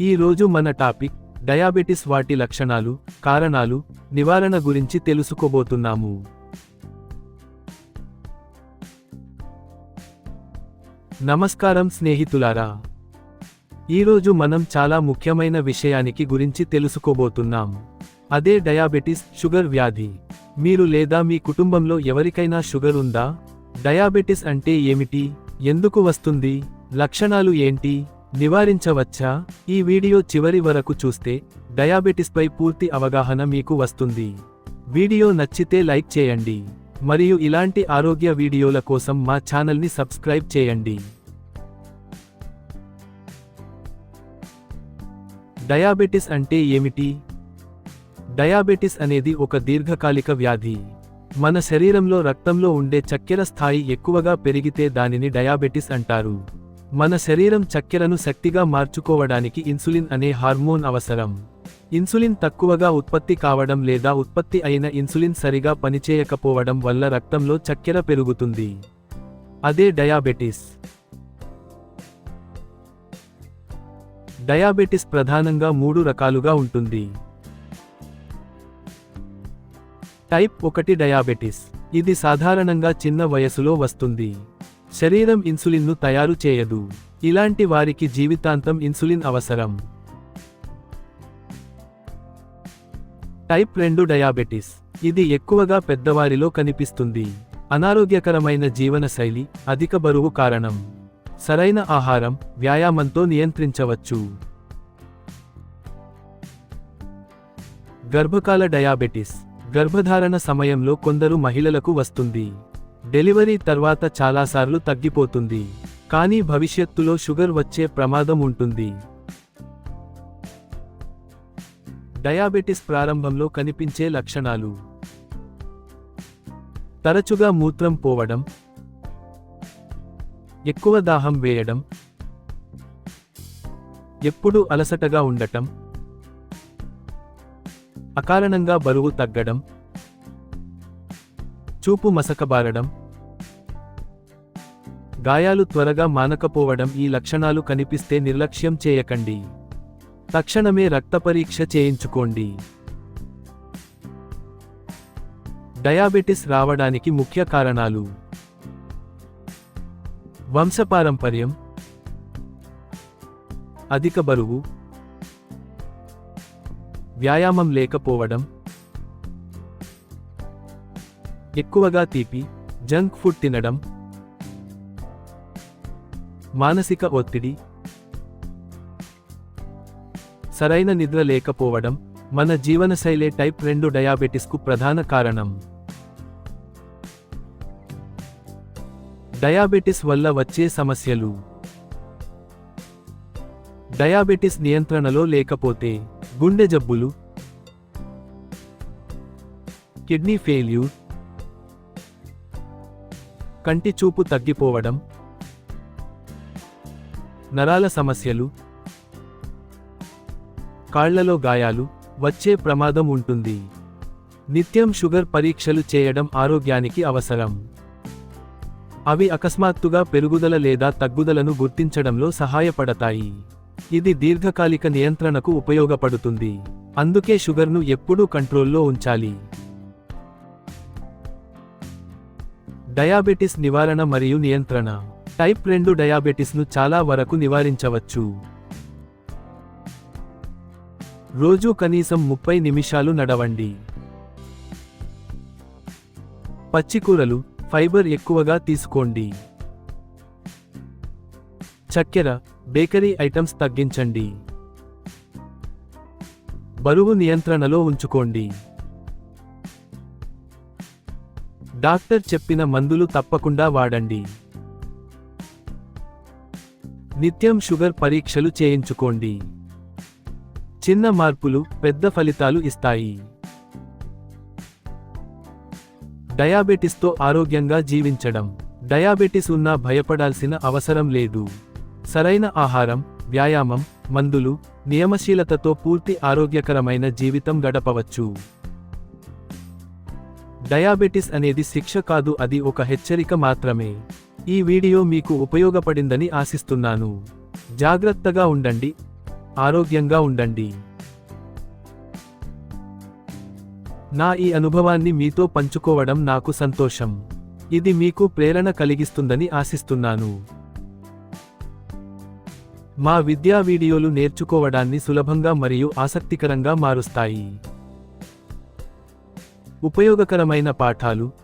ఈ రోజు మన టాపిక్ డయాబెటిస్ వాటి లక్షణాలు కారణాలు నివారణ గురించి తెలుసుకోబోతున్నాము. నమస్కారం స్నేహితులారా. ఈరోజు మనం చాలా ముఖ్యమైన విషయానికి గురించి తెలుసుకోబోతున్నాం. అదే డయాబెటిస్ షుగర్ వ్యాధి. మీరు లేదా మీ కుటుంబంలో ఎవరికైనా షుగర్ ఉందా? డయాబెటిస్ అంటే ఏమిటి? ఎందుకు వస్తుంది? లక్షణాలు ఏంటి? నివారించవచ్చా? ఈ వీడియో చివరి వరకు చూస్తే డయాబెటిస్పై పూర్తి అవగాహన మీకు వస్తుంది. వీడియో నచ్చితే లైక్ చేయండి. మరియు ఇలాంటి ఆరోగ్య వీడియోల కోసం మా ఛానల్ని సబ్స్క్రైబ్ చేయండి. డయాబెటిస్ అంటే ఏమిటి? డయాబెటిస్ అనేది ఒక దీర్ఘకాలిక వ్యాధి. మన శరీరంలో రక్తంలో ఉండే చక్కెర స్థాయి ఎక్కువగా పెరిగితే దానిని డయాబెటిస్ అంటారు. మన శరీరం చక్కెరను శక్తిగా మార్చుకోవడానికి ఇన్సులిన్ అనే హార్మోన్ అవసరం. ఇన్సులిన్ తక్కువగా ఉత్పత్తి కావడం లేదా ఉత్పత్తి అయిన ఇన్సులిన్ సరిగా పనిచేయకపోవడం వల్ల రక్తంలో చక్కెర పెరుగుతుంది. అదే డయాబెటిస్. డయాబెటిస్ ప్రధానంగా మూడు రకాలుగా ఉంటుంది. టైప్ ఒకటి డయాబెటిస్. ఇది సాధారణంగా చిన్న వయసులో వస్తుంది. శరీరం ఇన్సులిన్ను తయారు చేయదు. ఇలాంటి వారికి జీవితాంతం ఇన్సులిన్ అవసరం. టైప్ రెండు డయాబెటిస్. ఇది ఎక్కువగా పెద్దవారిలో కనిపిస్తుంది. అనారోగ్యకరమైన జీవనశైలి అధిక బరువు కారణం. సరైన ఆహారం వ్యాయామంతో నియంత్రించవచ్చు. గర్భకాల డయాబెటిస్. గర్భధారణ సమయంలో కొందరు మహిళలకు వస్తుంది. డెలివరీ తర్వాత చాలాసార్లు తగ్గిపోతుంది. కానీ భవిష్యత్తులో షుగర్ వచ్చే ప్రమాదం ఉంటుంది. డయాబెటిస్ ప్రారంభంలో కనిపించే లక్షణాలు. తరచుగా మూత్రం పోవడం. ఎక్కువ దాహం వేయడం. ఎప్పుడు అలసటగా ఉండటం. అకారణంగా బరువు తగ్గడం. చూపు మసకబారడం. గాయాలు త్వరగా మానకపోవడం ఈ లక్షణాలు కనిపిస్తే నిర్లక్ష్యం చేయకండి. తక్షణమే రక్త పరీక్ష చేయించుకోండి. డయాబెటిస్ రావడానికి ముఖ్య కారణాలు. వంశపారంపర్యం. అధిక బరువు. వ్యాయామం లేకపోవడం. ఎక్కువగా తీపి జంక్ ఫుడ్ తినడం. మానసిక ఒత్తిడి. సరైన నిద్ర లేకపోవడం మన జీవనశైలే టైప్ రెండు డయాబెటిస్కు ప్రధాన కారణం. డయాబెటిస్ వల్ల వచ్చే సమస్యలు. డయాబెటిస్ నియంత్రణలో లేకపోతే గుండె జబ్బులు. Kidney failure. కంటి చూపు తగ్గిపోవడం. నరాల సమస్యలు కాళ్ళలో గాయాలు వచ్చే ప్రమాదం ఉంటుంది. నిత్యం షుగర్ పరీక్షలు చేయడం ఆరోగ్యానికి అవసరం. అవి అకస్మాత్తుగా పెరుగుదల లేదా తగ్గుదలను గుర్తించడంలో సహాయపడతాయి. ఇది దీర్ఘకాలిక నియంత్రణకు ఉపయోగపడుతుంది. అందుకే షుగర్ను ఎప్పుడూ కంట్రోల్లో ఉంచాలి. డయాబెటిస్ నివారణ మరియు నియంత్రణ. టైప్ రెండు డయాబెటిస్ను చాలా వరకు నివారించవచ్చు. రోజు కనీసం ముప్పై నిమిషాలు నడవండి. పచ్చికూరలు ఫైబర్ ఎక్కువగా తీసుకోండి. చక్కెర బేకరీ ఐటమ్స్ తగ్గించండి. బరువు నియంత్రణలో ఉంచుకోండి. డాక్టర్ చెప్పిన మందులు తప్పకుండా వాడండి. నిత్యం షుగర్ పరీక్షలు చేయించుకోండి. చిన్న మార్పులు పెద్ద ఫలితాలు ఇస్తాయి. డయాబెటిస్తో ఆరోగ్యంగా జీవించడం. డయాబెటిస్ ఉన్నా భయపడాల్సిన అవసరం లేదు. సరైన ఆహారం వ్యాయామం మందులు నియమశీలతతో పూర్తి ఆరోగ్యకరమైన జీవితం గడపవచ్చు. డయాబెటిస్ అనేది శిక్ష కాదు అది ఒక హెచ్చరిక మాత్రమే. ఈ వీడియో మీకు ఉపయోగపడిందని ఆశిస్తున్నాను. జాగ్రత్తగా ఉండండి. ఆరోగ్యంగా ఉండండి. నా ఈ అనుభవాన్ని మీతో పంచుకోవడం నాకు సంతోషం. ఇది మీకు ప్రేరణ కలిగిస్తుందని ఆశిస్తున్నాను. మా విద్యా వీడియోలు నేర్చుకోవడాన్ని సులభంగా మరియు ఆసక్తికరంగా మారుస్తాయి. ఉపయోగకరమైన పాఠాలు